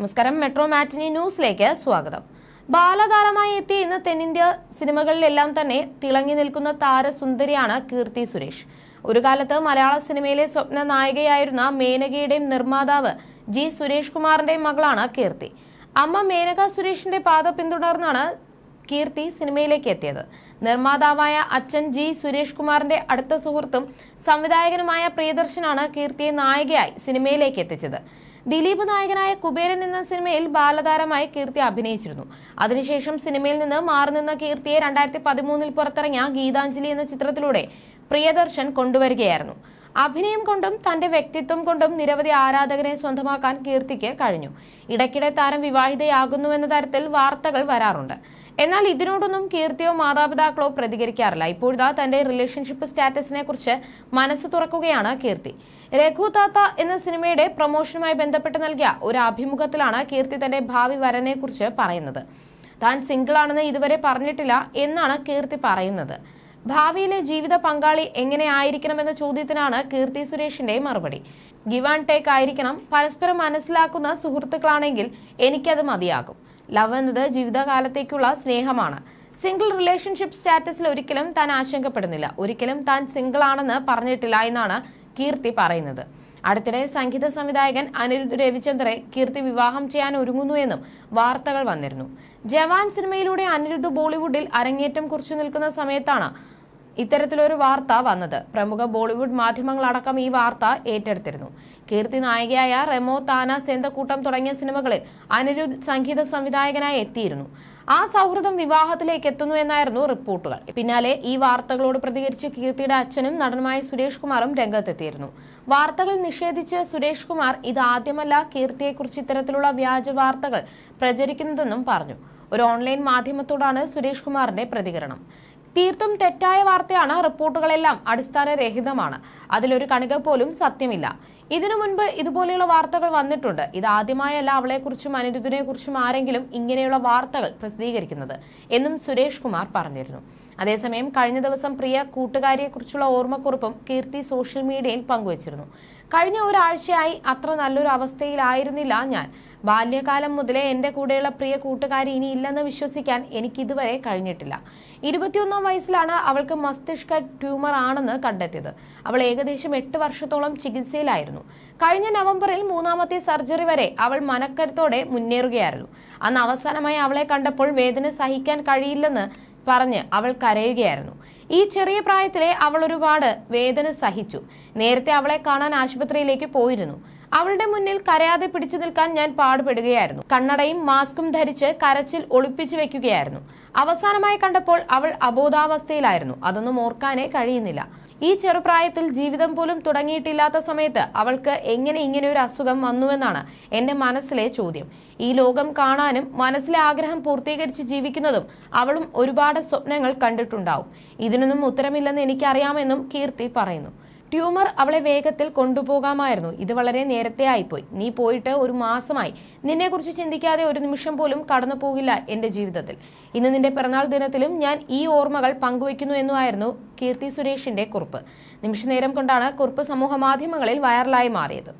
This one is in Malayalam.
നമസ്കാരം. മെട്രോ മാറ്റിനി ന്യൂസിലേക്ക് സ്വാഗതം. ബാലതാരമായി എത്തി ഇന്ന് തെന്നിന്ത്യ സിനിമകളിലെല്ലാം തന്നെ തിളങ്ങി നിൽക്കുന്ന താരസുന്ദരിയാണ് കീർത്തി സുരേഷ്. ഒരു കാലത്ത് മലയാള സിനിമയിലെ സ്വപ്ന നായികയായിരുന്ന മേനകയുടെയും നിർമ്മാതാവ് ജി സുരേഷ് കുമാറിന്റെയും മകളാണ് കീർത്തി. അമ്മ മേനക സുരേഷിന്റെ പാത പിന്തുടർന്നാണ് കീർത്തി സിനിമയിലേക്ക് എത്തിയത്. നിർമ്മാതാവായ അച്ഛൻ ജി സുരേഷ് കുമാറിന്റെ അടുത്ത സുഹൃത്തും സംവിധായകനുമായ പ്രിയദർശനാണ് കീർത്തിയെ നായികയായി സിനിമയിലേക്ക് എത്തിച്ചത്. ദിലീപ് നായകനായ കുബേരൻ എന്ന സിനിമയിൽ ബാലതാരമായി കീർത്തി അഭിനയിച്ചിരുന്നു. അതിനുശേഷം സിനിമയിൽ നിന്ന് മാറി നിന്ന കീർത്തിയെ രണ്ടായിരത്തി പതിമൂന്നിൽ പുറത്തിറങ്ങിയ ഗീതാഞ്ജലി എന്ന ചിത്രത്തിലൂടെ പ്രിയദർശൻ കൊണ്ടുവരികയായിരുന്നു. അഭിനയം കൊണ്ടും തന്റെ വ്യക്തിത്വം കൊണ്ടും നിരവധി ആരാധകരെ സ്വന്തമാക്കാൻ കീർത്തിക്ക് കഴിഞ്ഞു. ഇടയ്ക്കിടെ താരം വിവാഹിതയാകുന്നുവെന്ന തരത്തിൽ വാർത്തകൾ വരാറുണ്ട്. എന്നാൽ ഇതിനോടൊന്നും കീർത്തിയോ മാതാപിതാക്കളോ പ്രതികരിക്കാറില്ല. ഇപ്പോഴിതാ തന്റെ റിലേഷൻഷിപ്പ് സ്റ്റാറ്റസിനെ കുറിച്ച് മനസ്സ് തുറക്കുകയാണ് കീർത്തി. രഘു താത്ത എന്ന സിനിമയുടെ പ്രൊമോഷനുമായി ബന്ധപ്പെട്ട് നൽകിയ ഒരു അഭിമുഖത്തിലാണ് കീർത്തി തന്റെ ഭാവി വരനെ കുറിച്ച് പറയുന്നത്. താൻ സിംഗിൾ ആണെന്ന് ഇതുവരെ പറഞ്ഞിട്ടില്ല എന്നാണ് കീർത്തി പറയുന്നത്. ഭാവിയിലെ ജീവിത പങ്കാളി എങ്ങനെ ആയിരിക്കണമെന്ന ചോദ്യത്തിനാണ് കീർത്തി സുരേഷിന്റെ മറുപടി. ഗിവ് ആൻഡ് ടേക്ക് ആയിരിക്കണം. പരസ്പരം മനസ്സിലാക്കുന്ന സുഹൃത്തുക്കളാണെങ്കിൽ എനിക്കത് മതിയാകും. ലവ് എന്നത് ജീവിതകാലത്തേക്കുള്ള സ്നേഹമാണ്. സിംഗിൾ റിലേഷൻഷിപ്പ് സ്റ്റാറ്റസിൽ ഒരിക്കലും താൻ ആശങ്കപ്പെടുന്നില്ല. ഒരിക്കലും താൻ സിംഗിൾ ആണെന്ന് പറഞ്ഞിട്ടില്ല എന്നാണ് കീർത്തി പറയുന്നത്. അടുത്തിടെ സംഗീത സംവിധായകൻ അനിരുദ്ധ് രവിചന്ദ്രെ കീർത്തി വിവാഹം ചെയ്യാൻ ഒരുങ്ങുന്നു എന്നും വാർത്തകൾ വന്നിരുന്നു. ജവാൻ സിനിമയിലൂടെ അനിരുദ്ധ് ബോളിവുഡിൽ അരങ്ങേറ്റം കുറിച്ചു നിൽക്കുന്ന സമയത്താണ് ഇത്തരത്തിലൊരു വാർത്ത വന്നത്. പ്രമുഖ ബോളിവുഡ് മാധ്യമങ്ങളടക്കം ഈ വാർത്ത ഏറ്റെടുത്തിരുന്നു. കീർത്തി നായികയായ റെമോ താന സെന്തക്കൂട്ടം തുടങ്ങിയ സിനിമകളിൽ അനിരുദ്ധ് സംഗീത സംവിധായകനായി എത്തിയിരുന്നു. ആ സൗഹൃദം വിവാഹത്തിലേക്ക് എത്തുന്നു എന്നായിരുന്നു റിപ്പോർട്ടുകൾ. പിന്നാലെ ഈ വാർത്തകളോട് പ്രതികരിച്ച് കീർത്തിയുടെ അച്ഛനും നടനുമായ സുരേഷ് കുമാറും രംഗത്തെത്തിയിരുന്നു. വാർത്തകൾ നിഷേധിച്ച് സുരേഷ് കുമാർ ഇത് ആദ്യമല്ല കീർത്തിയെക്കുറിച്ച് ഇത്തരത്തിലുള്ള വ്യാജ വാർത്തകൾ പ്രചരിക്കുന്നതെന്നും പറഞ്ഞു. ഒരു ഓൺലൈൻ മാധ്യമത്തോടാണ് സുരേഷ് കുമാറിന്റെ പ്രതികരണം. തീർത്തും തെറ്റായ വാർത്തയാണ് റിപ്പോർട്ടുകളെല്ലാം അടിസ്ഥാനരഹിതമാണ്. അതിലൊരു കണിക പോലും സത്യമില്ല. ഇതിനു മുൻപ് ഇതുപോലെയുള്ള വാർത്തകൾ വന്നിട്ടുണ്ട്. ഇത് ആദ്യമായല്ല അവളെക്കുറിച്ചും അനിരുദ്ധിനെ കുറിച്ചും ആരെങ്കിലും ഇങ്ങനെയുള്ള വാർത്തകൾ പ്രസിദ്ധീകരിക്കുന്നത് എന്നും സുരേഷ് കുമാർ പറഞ്ഞിരുന്നു. അതേസമയം കഴിഞ്ഞ ദിവസം പ്രിയ കൂട്ടുകാരിയെക്കുറിച്ചുള്ള ഓർമ്മക്കുറിപ്പും കീർത്തി സോഷ്യൽ മീഡിയയിൽ പങ്കുവച്ചിരുന്നു. കഴിഞ്ഞ ഒരാഴ്ചയായി അത്ര നല്ലൊരു അവസ്ഥയിലായിരുന്നില്ല ഞാൻ. ബാല്യകാലം മുതലേ എന്റെ കൂടെയുള്ള പ്രിയ കൂട്ടുകാരി ഇനി ഇല്ലെന്ന് വിശ്വസിക്കാൻ എനിക്ക് ഇതുവരെ കഴിഞ്ഞിട്ടില്ല. ഇരുപത്തിയൊന്നാം വയസ്സിലാണ് അവൾക്ക് മസ്തിഷ്ക ട്യൂമർ ആണെന്ന് കണ്ടെത്തിയത്. അവൾ ഏകദേശം എട്ട് വർഷത്തോളം ചികിത്സയിലായിരുന്നു. കഴിഞ്ഞ നവംബറിൽ മൂന്നാമത്തെ സർജറി വരെ അവൾ മനക്കരുത്തോടെ മുന്നേറുകയായിരുന്നു. അന്ന് അവസാനമായി അവളെ കണ്ടപ്പോൾ വേദന സഹിക്കാൻ കഴിയില്ലെന്ന് പറഞ്ഞ് അവൾ കരയുകയായിരുന്നു. ഈ ചെറിയ പ്രായത്തിലെ അവൾ ഒരുപാട് വേദന സഹിച്ചു. നേരത്തെ അവളെ കാണാൻ ആശുപത്രിയിലേക്ക് പോയിരുന്നു. അവളുടെ മുന്നിൽ കരയാതെ പിടിച്ചു നിൽക്കാൻ ഞാൻ പാടുപെടുകയായിരുന്നു. കണ്ണടയും മാസ്കും ധരിച്ച് കരച്ചിൽ ഒളിപ്പിച്ചു വെക്കുകയായിരുന്നു. അവസാനമായി കണ്ടപ്പോൾ അവൾ അബോധാവസ്ഥയിലായിരുന്നു. അതൊന്നും ഓർക്കാനേ കഴിയുന്നില്ല. ഈ ചെറുപ്രായത്തിൽ ജീവിതം പോലും തുടങ്ങിയിട്ടില്ലാത്ത സമയത്ത് അവൾക്ക് എങ്ങനെ ഇങ്ങനെ ഒരു അസുഖം വന്നുവെന്നാണ് എന്റെ മനസ്സിലെ ചോദ്യം. ഈ ലോകം കാണാനും മനസ്സിലെ ആഗ്രഹം പൂർത്തീകരിച്ച് ജീവിക്കുന്നതും അവളും ഒരുപാട് സ്വപ്നങ്ങൾ കണ്ടിട്ടുണ്ടാവും. ഇതിനൊന്നും ഉത്തരമില്ലെന്ന് എനിക്കറിയാമെന്നും കീർത്തി പറയുന്നു. ട്യൂമർ അവളെ വേഗത്തിൽ കൊണ്ടുപോകാമായിരുന്നു. ഇത് വളരെ നേരത്തെ ആയിപ്പോയി. നീ പോയിട്ട് ഒരു മാസമായി. നിന്നെക്കുറിച്ച് ചിന്തിക്കാതെ ഒരു നിമിഷം പോലും കടന്നു പോകില്ല എന്റെ ജീവിതത്തിൽ. ഇന്ന് നിന്റെ പിറന്നാൾ ദിനത്തിലും ഞാൻ ഈ ഓർമ്മകൾ പങ്കുവയ്ക്കുന്നു എന്നുമായിരുന്നു കീർത്തി സുരേഷിന്റെ കുറിപ്പ്. നിമിഷനേരം കൊണ്ടാണ് കുറിപ്പ് സമൂഹ മാധ്യമങ്ങളിൽ വൈറലായി മാറിയത്.